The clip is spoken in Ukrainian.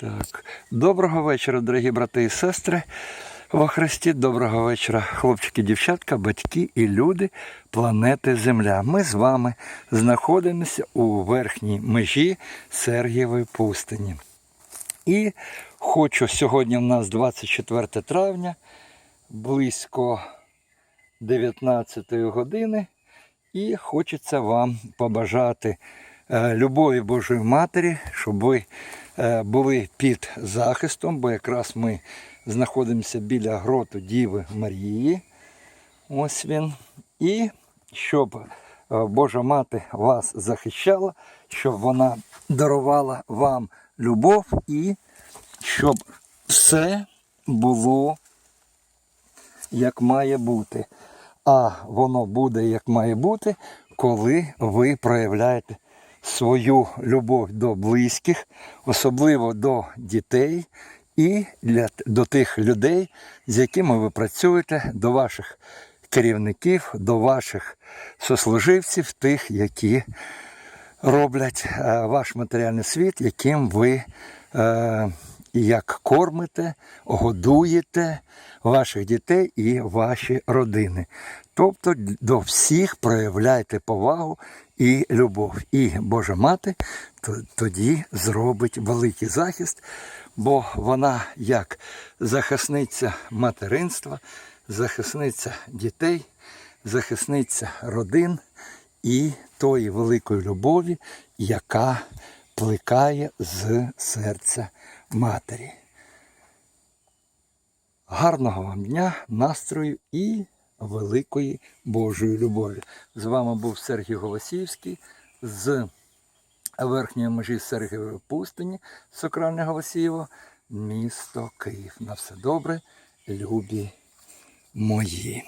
Так. Доброго вечора, дорогі брати і сестри во Христі. Доброго вечора, хлопчики, дівчатка, батьки і люди планети Земля. Ми з вами знаходимося у верхній межі Сергієвої пустині. І хочу сьогодні в нас 24 травня, близько 19 години. І хочеться вам побажати любові Божої Матері, щоб ви е, були під захистом, бо якраз ми знаходимося біля гроту Діви Марії. Ось він. І щоб е, Божа Мати вас захищала, щоб вона дарувала вам любов і щоб все було як має бути. А воно буде як має бути, коли ви проявляєте свою любов до близьких, особливо до дітей і для, до тих людей, з якими ви працюєте, до ваших керівників, до ваших сослуживців, тих, які роблять е, ваш матеріальний світ, яким ви е, як кормите, годуєте ваших дітей і ваші родини. Тобто до всіх проявляйте повагу і любов. І Божа Мати то- тоді зробить великий захист, бо вона як захисниця материнства, захисниця дітей, захисниця родин і тої великої любові, яка плекає з серця матері. Гарного вам дня, настрою і великої Божої любові. З вами був Сергій Голосіївський з верхньої межі Сергієвої пустині, Сокральне Голосіїво, місто Київ. На все добре, любі мої.